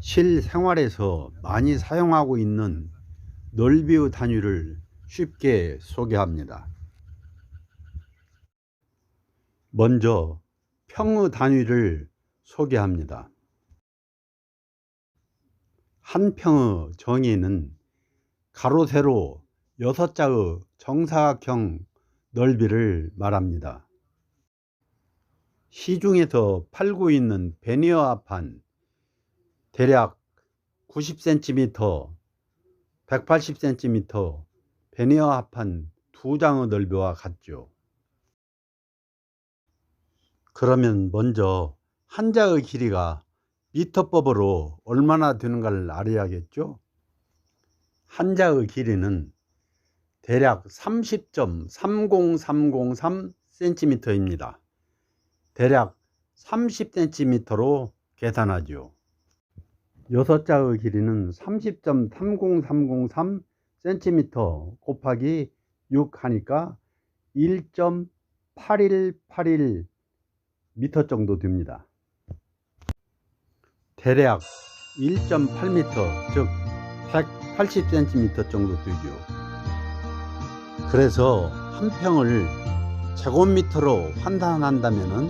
실생활에서 많이 사용하고 있는 넓이의 단위를 쉽게 소개합니다. 먼저 평의 단위를 소개합니다. 한 평의 정의는 가로 세로 6자의 정사각형 넓이를 말합니다. 시중에서 팔고 있는 베니어 합판 대략 90cm, 180cm 베니어 합판 두 장의 넓이와 같죠. 그러면 먼저 한자의 길이가 미터법으로 얼마나 되는가를 알아야겠죠? 한자의 길이는 대략 30.30303cm입니다. 대략 30cm로 계산하죠. 여섯 자의 길이는 30.30303cm 곱하기 6 하니까 1.8181m 정도 됩니다. 대략 1.8m 즉 180cm 정도 되죠. 그래서 한 평을 제곱미터로 환산한다면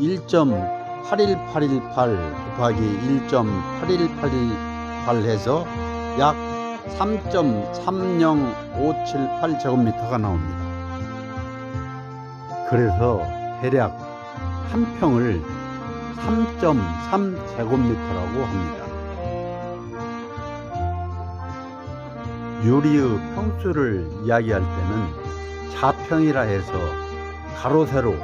1. 81818 곱하기 1.8188 해서 약 3.30578 제곱미터가 나옵니다. 그래서 대략 한 평을 3.3 제곱미터라고 합니다. 유리의 평수를 이야기할 때는 자평이라 해서 가로 세로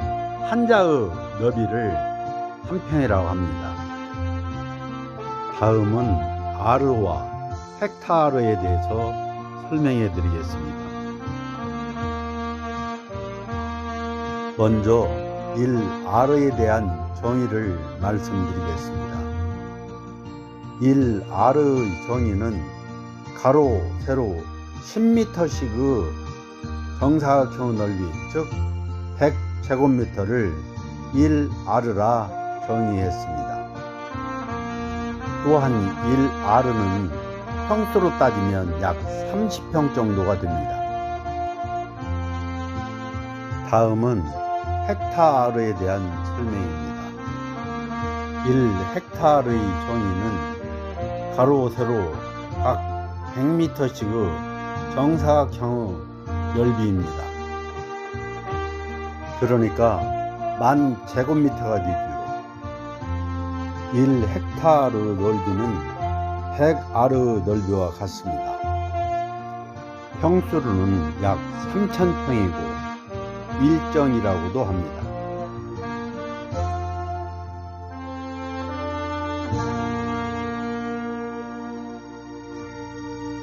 한자의 너비를 한 평이라고 합니다. 다음은 아르와 헥타르에 대해서 설명해 드리겠습니다. 먼저 1R에 대한 정의를 말씀드리겠습니다. 1R의 정의는 가로, 세로 10m씩의 정사각형 넓이, 즉 100제곱미터를 1R라 정의했습니다. 또한 1R는 평수로 따지면 약 30평 정도가 됩니다. 다음은 헥타르에 대한 설명입니다. 1헥타르의 정의는 가로, 세로 각 100m씩의 정사각형의 넓이입니다. 그러니까 만 제곱미터가 되죠. 1헥타르 넓이는 100아르 넓이와 같습니다. 평수로는 약 3,000평이고 일정이라고도 합니다.